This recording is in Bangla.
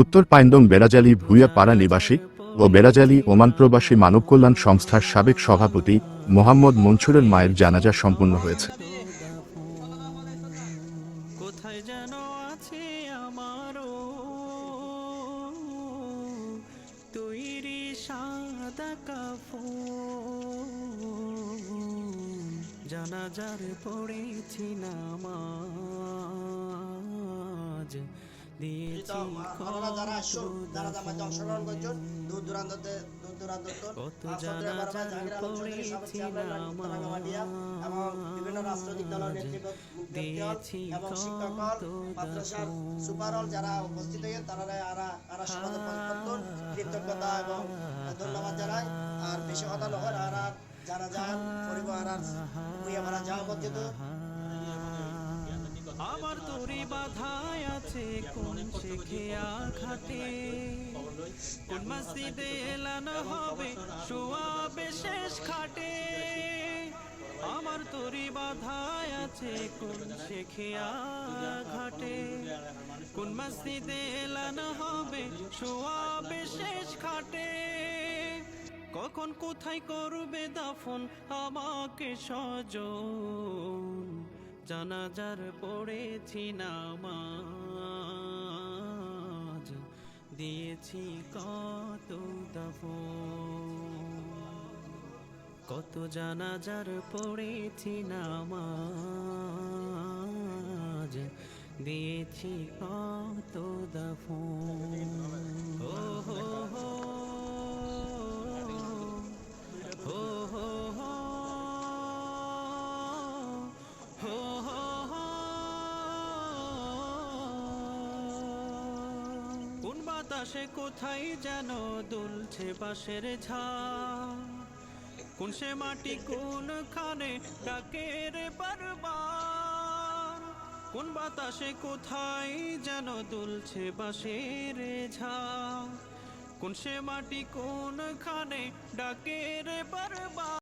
উত্তর পাইন্দং বেড়াজালি ভুইয়া পাড়া নিবাসী ও বেড়াজালি ওমান প্রবাসী মানব কল্যাণ সংস্থার সাবেক সভাপতি মোহাম্মদ মনসুরের মায়ের জানাজা সম্পন্ন হয়েছে। জানাজার পড়েছি নামাজ। দিয়েছি আপনারা যারা আসুন যারা জামাতে অংশগ্রহণ। করছেন দূর দূরান্ত দূর দূরান্ত কত এবং বিভিন্ন রাজনৈতিক দলের নেতৃবৃন্দ এবং শিক্ষকগণ মাদ্রাসার সুপারল যারা উপস্থিত তারা আরা আরা সমাজে পরিবর্তন কৃতজ্ঞতা এবং ধন্যবাদ জানাই আর বেশি কথা নয় আর আর যারা যান পরিবার আর যাওয়া পর্যন্ত আমার তোরে বাধায় আছে কোন শেখে আঘাতে? কোন মসজিদে এলানো হবে শোয়াবে শেষ খাটে? আমার তোরে বাধায় আছে কোন শেখে আঘাটে কোন মসজিদে এলানো হবে শোয়াবে শেষ খাটে? কখন কোথায় করবে দাফন আমাকে সজন জানাজার পড়েছি নামাজ। দিয়েছি কত দাফন। কত জানাজার পড়েছি নামাজ। দিয়েছি কত দাফন। বাতাসে কোথায় যেন দুলছে বাঁশের ঝাড় কোন সে মাটি, কোন খানে ডাকে রে বারবার কোন বাতাসে কোথায় যেন দুলছে বাঁশের ঝাড় কোন সে মাটি, কোন খানে ডাকে রে বারবার